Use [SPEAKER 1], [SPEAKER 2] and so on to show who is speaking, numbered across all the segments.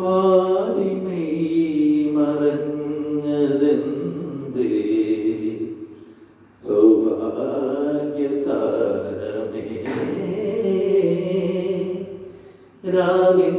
[SPEAKER 1] പാതിമൈ മറഞ്ഞതെന്തേ? സൗഭാഗ്യതാരമേ. രാവിൻ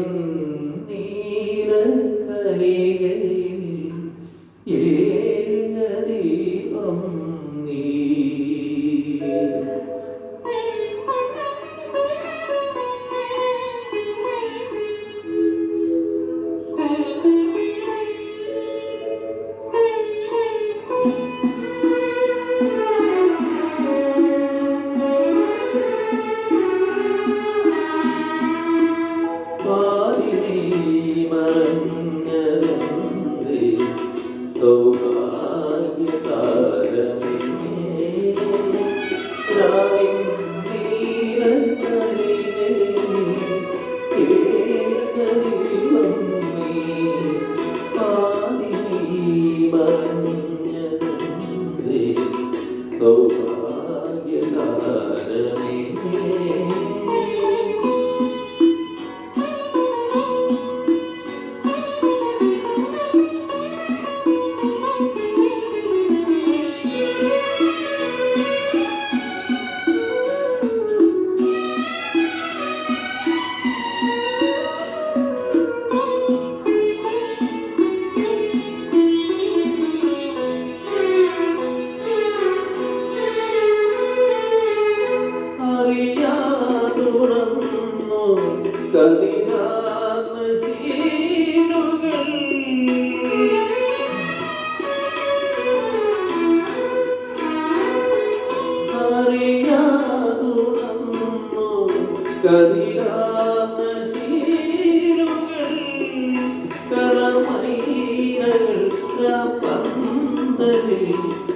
[SPEAKER 1] കതിരാർന്ന ശീലുകൾ അറിയാതുറന്നു കതിരാർന്ന ശീലുകൾ കളമൈരകൾ പന്തലിൽ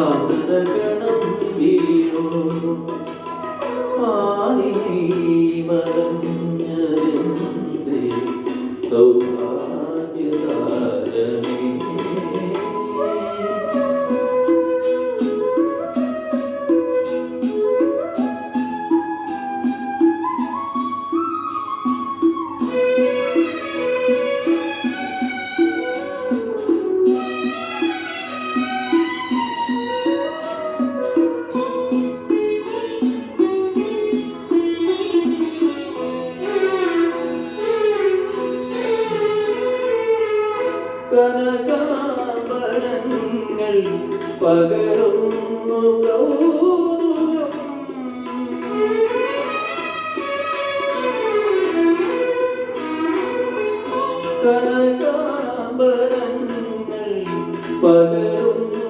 [SPEAKER 1] അമൃതഗണം വീണു. കനകാഭരണങ്ങൾ പകരുന്നു കൗതുകം കനകാഭരണങ്ങൾ പകരുന്നു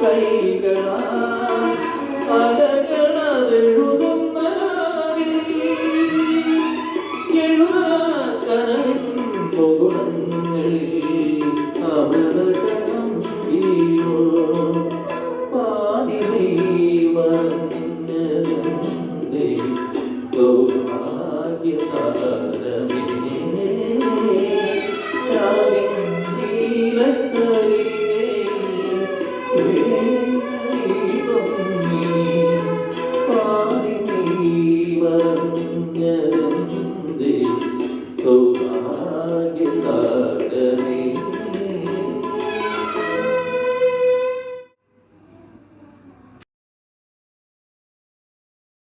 [SPEAKER 1] കൈകളാൽ അലകളതെഴുതുന്ന എഴുതാക്കരവിൻ മുകുളങ്ങളിൽ അമൃതകണം വീണോ